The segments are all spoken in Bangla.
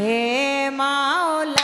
হে মাওলা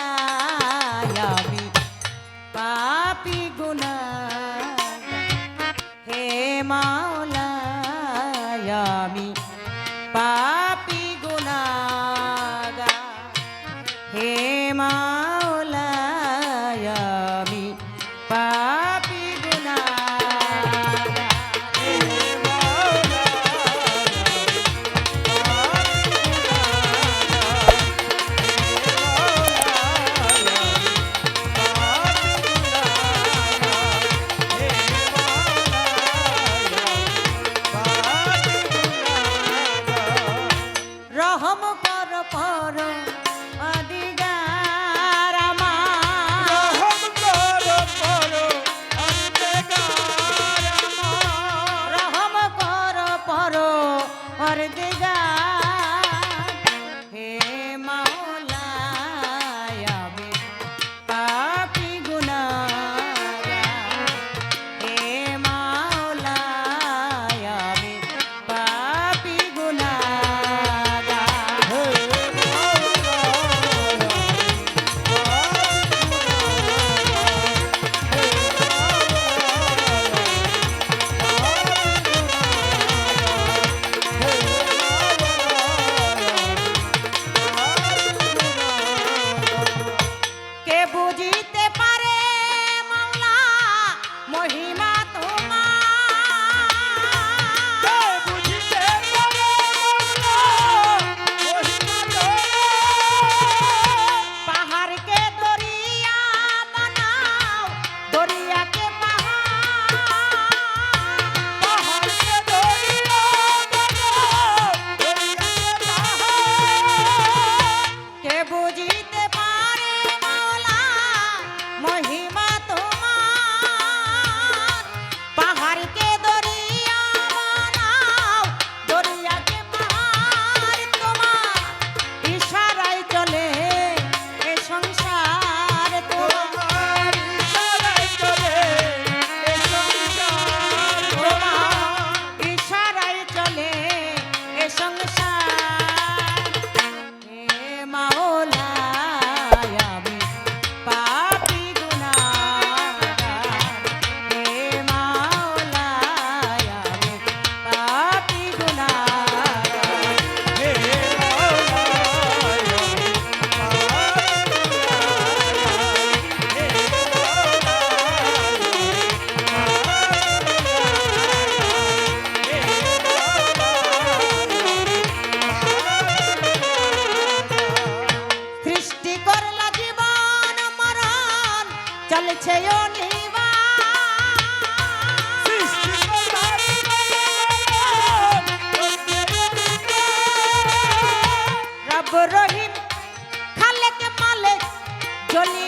Jolie.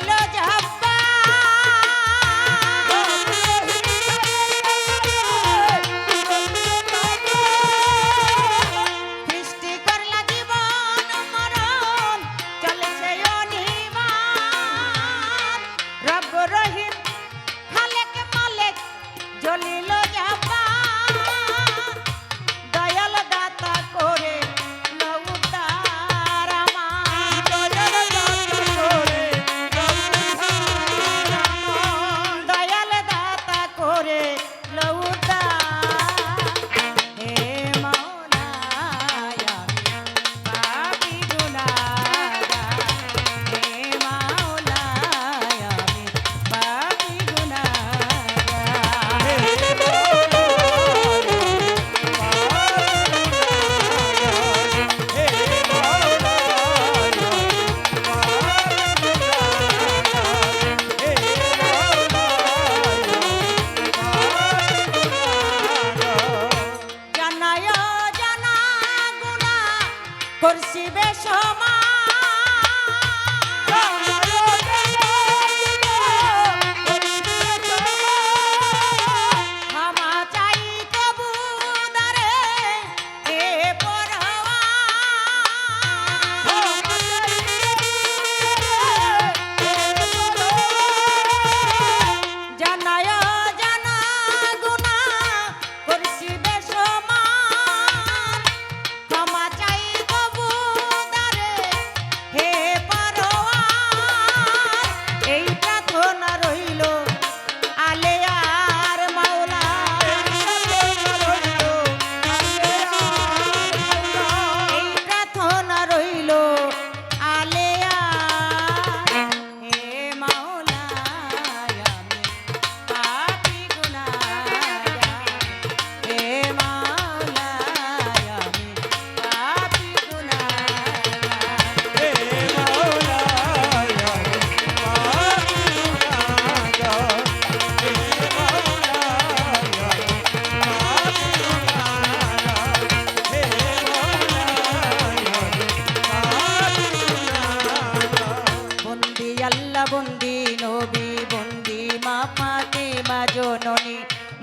আসবে সময়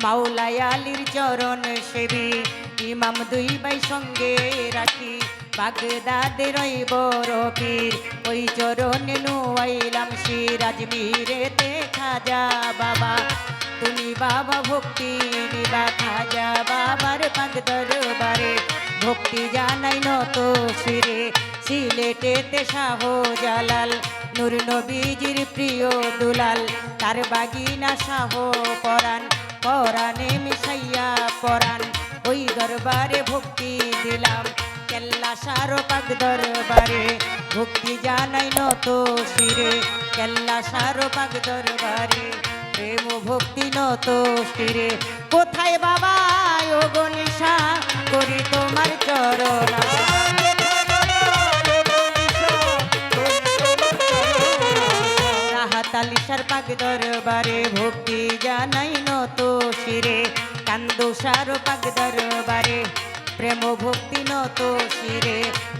মাওলাই চরণ সেবী, ইমাম দুই ভাই সঙ্গে রাখি। বাগদাদের ওই বড় পীর ওই চরণে নুয়াইলাম সিরাজ, মিরেতে খাজা বাবা। তুমি বাবা, ভক্তি নিবা, খাজা বাবার পাক দরবারে। ভক্তি জানাই নত শিরে, সিলেটেতে শাহ জালাল নূর নবীজির প্রিয় দুলাল, তার বাগিনা শাহ পরাণ। পরাণে মিশাইয়া পরাণ, ওই দরবারে ভক্তি দিলাম। কেল্লা সারো পাক দরবারে ভক্তি জানাই নত শিরে। কেল্লা সারো পাক দরবারে প্রেম ভক্তি নত শিরে। কোথায় বাবা ও গনিশা করি তোমার চরণ পাক দরবারে ভক্তি জানাই নত শিরে। কান্দোসার পাক দরবারে, প্রেম ভক্তি নত শিরে।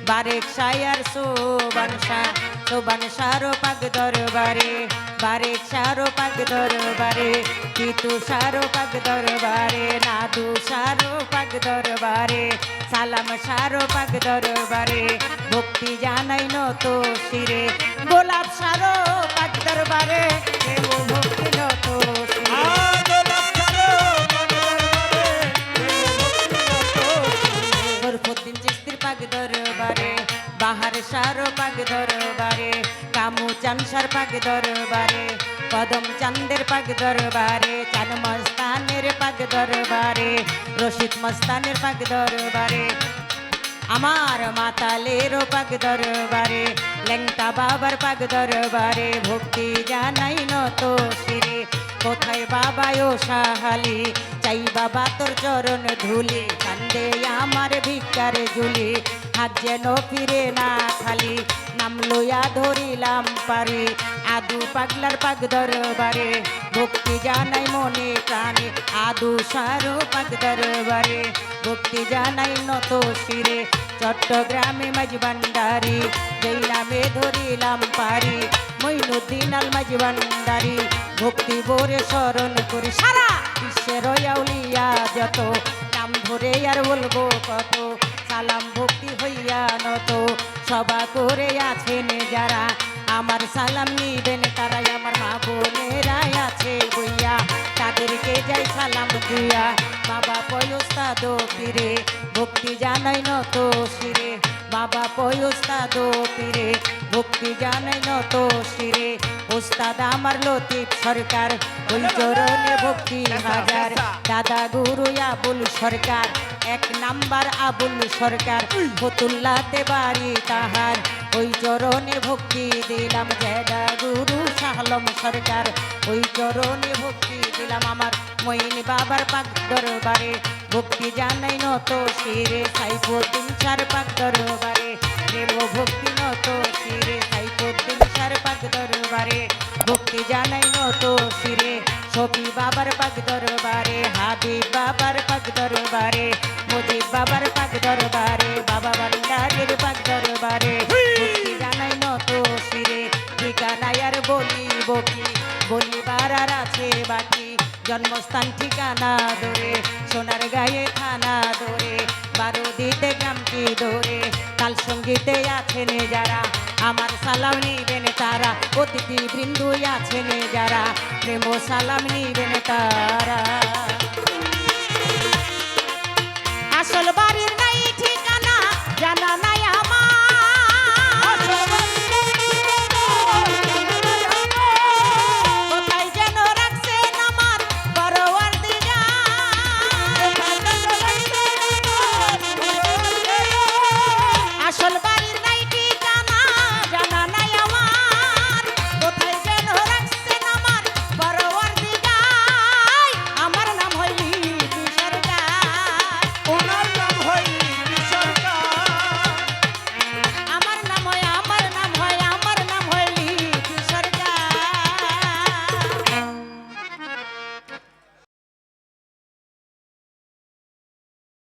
বারেক সায়ার সোবানসা সোবানসার পাক দরবারে, বারেক সারো পাক দরবারে, পিতু সারো পাক দরবারে, নাদু সারো পাক দরবারে, সালাম সারো পাক দরবারে, ভক্তি জানাই নত শিরে। গোলাপ সারো পাক দরবারে কামু চানসার পাক দরবারে কদম চান্দের পাক দরবারে, চান মস্তানের পাক দরবারে, রশিদ মস্তানের পাক দরবারে, আমার মাতালের পাক দরবারে লেংটা বাবার পাক দরবারে, ভক্তি জানাই নত শিরে, কোথায় বাবা ও সাহালি, চাই বাবা তোর চরণ ধুলি কান্দে আমার ভিকার ঝুলি হাত যেন ফিরে না খালি, নাম লইয়া ধরিলাম পারি। আদু পাগলার পাক দরবারে, ভক্তি জানাই মনে প্রাণে। আদু সারো পাক দরবারে, ভক্তি জানাই নত শিরে। চট্টগ্রামে মাঝবান্ডারি যেই নামে ধরিলাম পারি। মইনুদ্দিন আল মাঝবান্ডারি ভক্তি ভরে স্মরণ করি। সারা বিশ্বের আউলিয়া যত, নাম ধরে আর বলব কত। সালাম ভক্তি নত সবা করে আছেন যারা। আমার সালাম নিবেন তারাই আমার মা বোনেরাই আছে বইয়া। তাদেরকে যাই সালাম দিয়া। বাবা পয়স্তাদ পীরে ভক্তি জানাই নত শিরে। বাবা পয়স্তাদ পীরে ভক্তি জানাই নত শিরে। ওস্তাদ আমার লতিফ সরকার ওই চরণে ভক্তি হাজার। দাদা গুরু আবুল সরকার এক নাম্বার আবুল সরকার, ফতুল্লাতে বাড়ি তাহার। ওই চরণে ভক্তি দিলাম জেডা গুরু শাহলম সরকার। ওই চরণে ভক্তি দিলাম আমার মইন বাবার পাক দরবারে। ভক্তি জানাই নত শিরে সাইফুদ্দিন সার পাক দরবারে। প্রেম ভক্তি নত শিরে সাইফুদ্দিন সার পাক দরবারে। ভক্তি জানাই নত শিরে সফি বাবার পাক দরবারে, হাবিব বাবার পাক দরবারে। দরবারে বাবা ভান্ডারের পাক দরবারে। জানাই নত শিরে ঠিকানায় আর বলিব কি বলিবার আর আছে বাকি জন্মস্থান ঠিকানা ধরে। সোনার গায়ে থানা ধরে বারো দিতে গ্রামটি ধরে। কাল সঙ্গীতে আছেন যারা আমার সালাম নিবেন তারা। অতিথি বৃন্দু আছেন যারা প্রেম সালাম নিবেন তারা।